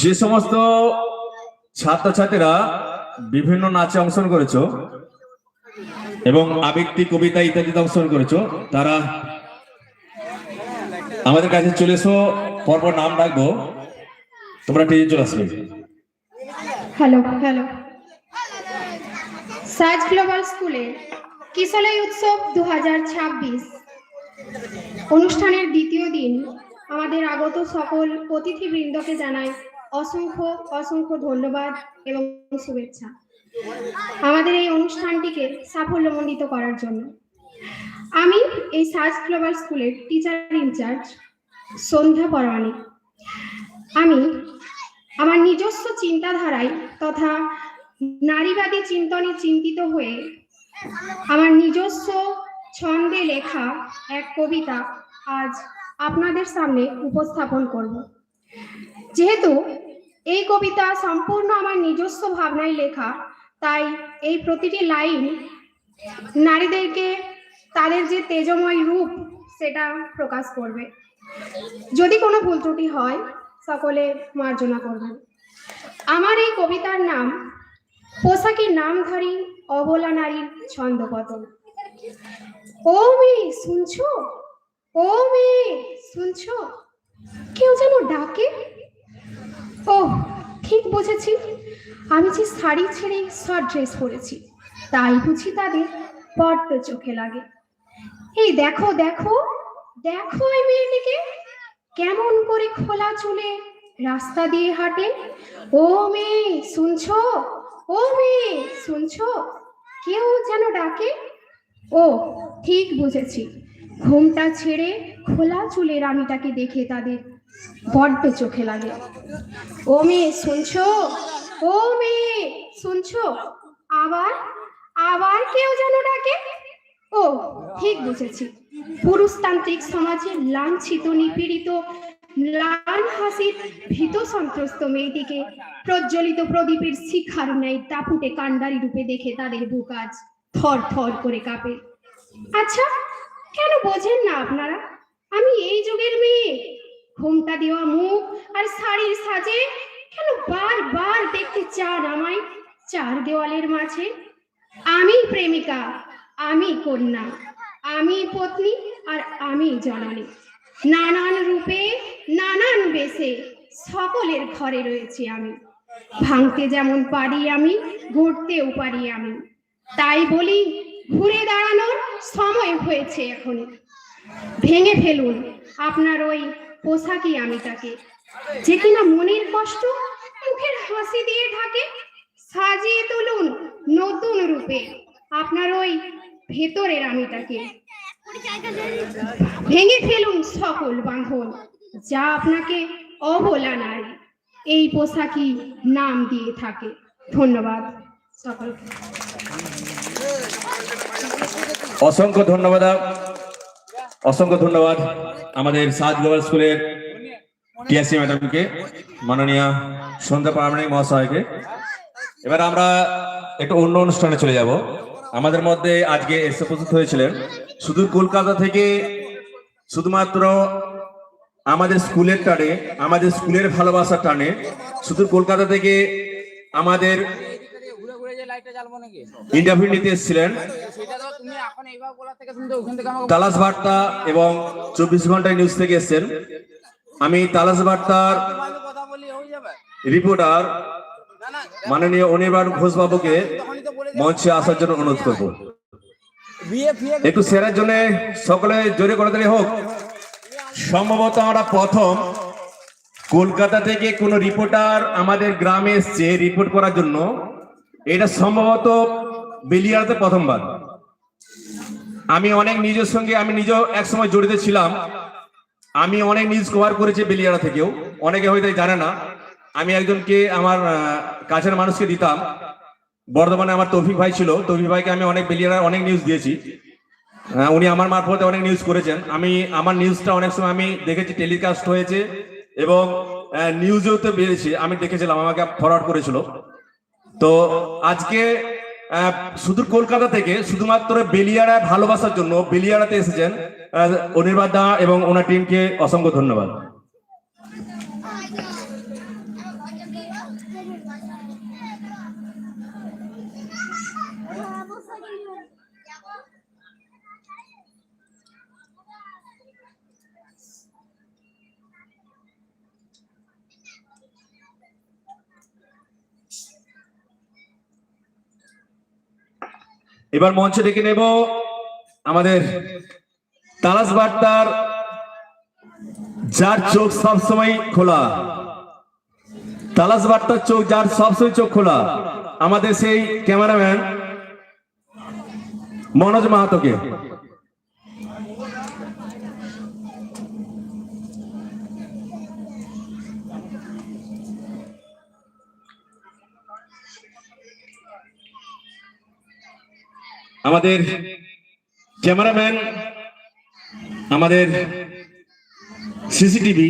যে সমস্ত ছাত্রছাত্রীরা বিভিন্ন নাচে অংশগ্রহণ করেছ এবং আবৃত্তি, কবিতা ইত্যাদিতে অংশগ্রহণ করেছ, তারা আমাদের কাছে চলে এসো, পরপর নাম ডাকবো তোমরা টেজে চলে আসবে। হ্যালো হ্যালো সাজ গ্লোবাল স্কুলের কিশলয় উৎসব দু হাজার ছাব্বিশ। অনুষ্ঠানের দ্বিতীয় দিন আমাদের আগত সকল অতিথিবৃন্দকে জানাই অসংখ্য অসংখ্য ধন্যবাদ এবং শুভেচ্ছা। আমাদের এই অনুষ্ঠানটিকে সাফল্যমণ্ডিত করার জন্য আমি এই সাজ গ্লোবাল স্কুলের টিচার ইনচার্জ সন্ধ্যা পরমাণিক আমি আমার নিজস্ব চিন্তাধারায় তথা নারীবাদী চিন্তনে চিন্তিত হয়ে আমার নিজস্ব ছন্দে লেখা এক কবিতা আজ আপনাদের সামনে উপস্থাপন করব। যেহেতু এই কবিতা সম্পূর্ণ আমার নিজস্ব ভাবনায় লেখা, তাই এই প্রতিটি লাইন নারীদেরকে তাদের যে তেজময় রূপ, সেটা প্রকাশ করবে। যদি কোনো ভুল ত্রুটি হয়, সকলে মার্জনা করবেন। আমার এই কবিতার নাম পোশাকের নামধারী, অবলা নারীর ছন্দপতন। ও মেয়ে, শুনছো? ও মেয়ে, শুনছো? কেউ যেন ডাকে? ও ঠিক বুঝেছি। আমি যে শাড়ি ছেড়ে শর্ট ড্রেস পরেছি, তাই বুঝি তাদের বড্ড চোখে লাগে। এই দেখো দেখো দেখো এই মেয়েটিকে। কেমন করে খোলা চুলে রাস্তা দিয়ে হাঁটে। ও মেয়ে, শুনছো? ও মেয়ে, শুনছো? কেউ যেন ডাকে? ও, ঠিক বুঝেছি। ঘুমটা ছেড়ে খোলা চুলের আমিটাকে দেখে তাদের বড্ড চোখে লাগে। ও মেয়ে, শুনছো? ও মেয়ে, শুনছো? আবার আবার কেউ যেন ডাকে? ও, ঠিক বুঝেছি। পুরুষতান্ত্রিক সমাজে লাঞ্ছিত, নিপীড়িত ম্লান হাসির ভীত সন্ত্রস্ত মেয়েটিকে প্রজ্বলিত প্রদীপের শিখার ন্যায় টাপুটে কাণ্ডারি রূপে দেখে তাদের বুক আজ থর থর করে কাঁপে। আচ্ছা কেন বোঝেন না আপনারা? আমি এই যুগের মেয়ে। ঘোমটা দেওয়া মুখ আর শাড়ির সাজে কেন বারবার দেখতে চান আমায় চার দেওয়ালের মাঝে? আমি প্রেমিকা, আমি কন্যা, আমি পত্নী আর আমি জননী। নানান রূপে নানান বেশে সকলের ঘরে রয়েছি আমি। ভাঙতে যেমন পারি আমি, গড়তেও পারি আমি। তাই বলি, ঘুরে দাঁড়ানোর সময় হয়েছে এখন ভেঙে ফেলুন আপনার ওই পোশাকই আমি তাকে। যে কিনা মনের কষ্ট মুখের হাসি দিয়ে ঢাকে, সাজিয়ে তুলুন নতুন রূপে আপনার ওই ভেতরের আমিটাকে ভেঙে ফেলুন সকল বাঁধন। যা আপনাকে অবলা নারী। এই পোশাকই নাম দিয়ে থাকে। ধন্যবাদ সকলকে। অসংখ্য ধন্যবাদ। অসংখ্য ধন্যবাদ আমাদের সাজ গ্লোবাল স্কুলের টিএসসি ম্যাডামকে, মাননীয় সন্ধ্যা পারমাণিক মহাশয়কে। এবার আমরা একটু অন্য অনুষ্ঠানে চলে যাব। আমাদের মধ্যে আজকে এসে উপস্থিত হয়েছিলেন সুদূর কলকাতা থেকে শুধুমাত্র আমাদের স্কুলের টানে আমাদের স্কুলের ভালোবাসার টানে শুধু কলকাতা থেকে আমাদের ইন্টারভিউ নিতে এসেছিলেন। তালাস বার্তা এবং চব্বিশ ঘন্টায় নিউজ থেকে এসেছেন। আমি তালাস বার্তার রিপোর্টার মাননীয় অনির্বাণ ঘোষ বাবুকে তখনই তো বলে মঞ্চে আসার জন্য অনুরোধ করব। একটু সেরার জন্য সকলে জোরে করে দিলে হোক। সম্ভবত আমরা প্রথম কলকাতা থেকে কোন রিপোর্টার আমাদের গ্রামে এসছে রিপোর্ট করার জন্য। এটা সম্ভবত বেলিয়াতে প্রথমবার। আমি অনেক নিজের সঙ্গে, আমি নিজেও একসময় জড়িত ছিলাম। আমি অনেক নিউজ কভার করেছি বেলিয়ারা থেকেও। অনেকে হয়তো জানে না, আমি একজনকে আমার কাছের মানুষকে দিতাম। বর্ধমানে আমার তৌফিক ভাই ছিল। তৌফিক ভাইকে আমি অনেক বেলিয়ার অনেক নিউজ দিয়েছি। উনি আমার মারফতে অনেক নিউজ করেছেন। আমি আমার নিউজটা অনেক সময় আমি দেখেছি টেলিকাস্ট হয়েছে এবং নিউজেও তো বেরিয়েছে। আমি দেখেছিলাম আমাকে ফরওয়ার্ড করেছিল। তো আজকে সুদূর কলকাতা থেকে শুধুমাত্র বেলিয়াড়া ভালোবাসার জন্য বেলিয়াড়াতে এসেছেন আহ, অনির্বাণ দা এবং ওনার টিমকে অসংখ্য ধন্যবাদ। এবার মঞ্চে ডেকে নেব আমাদের তালাস বার্তার, যার চোখ সবসময় খোলা। তালাস বার্তার চোখ যার সবসময় চোখ খোলা। আমাদের সেই ক্যামেরাম্যান মনোজ মাহাতোকে। আমাদের ক্যামেরাম্যান আমাদের সিসিটিভি